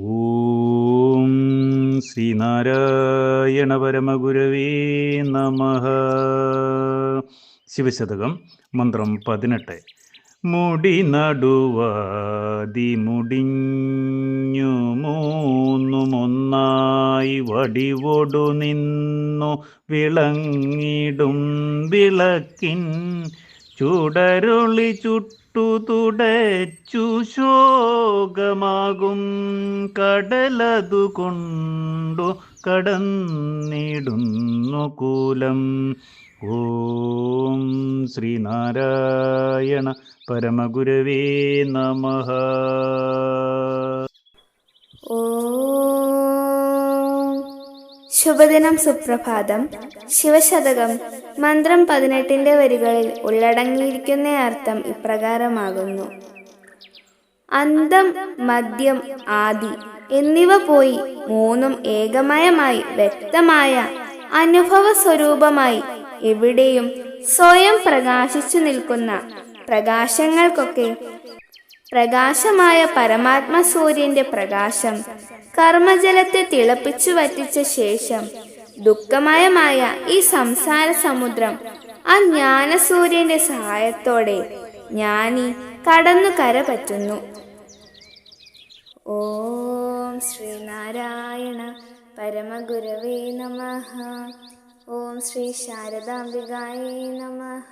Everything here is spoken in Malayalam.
ഓം ശ്രീനാരായണ പരമഗുരവേ നമ. ശിവശതകം മന്ത്രം പതിനെട്ട്. മുടി നടുവാതി മുടിഞ്ഞു മൂന്നുമൊന്നായി വടിവൊടു നിന്നു വിളങ്ങിടും വിളക്കിൻ ചുടരുളി ചുട്ടു തുടച്ചു ശോകമാകും കടലതു കൊണ്ടു കടന്നിടുന്നു കൂലം. ഓം ശ്രീനാരായണ പരമഗുരവേ നമ. ശുഭദിനം സുപ്രഭാതം. ശിവശതകം മന്ത്രം പതിനെട്ടിന്റെ വരികളിൽ ഉള്ളടങ്ങിയിരിക്കുന്ന അർത്ഥം ഇപ്രകാരമാകുന്നു. അന്തം മദ്യം ആദി എന്നിവ പോയി മൂന്നും ഏകമയമായി വ്യക്തമായ അനുഭവ സ്വരൂപമായി എവിടെയും സ്വയം പ്രകാശിച്ചു നിൽക്കുന്ന പ്രകാശങ്ങൾക്കൊക്കെ പ്രകാശമായ പരമാത്മ സൂര്യന്റെ പ്രകാശം കർമ്മജലത്തെ തിളപ്പിച്ചു വറ്റിച്ച ശേഷം ദുഃഖമയമായ ഈ സംസാര സമുദ്രം ആ ജ്ഞാനസൂര്യന്റെ സഹായത്തോടെ ജ്ഞാനി കടന്നു കര പറ്റുന്നു. ഓം ശ്രീനാരായണ പരമഗുരവേ നമ. ഓം ശ്രീ ശാരദാംബികായേ നമ.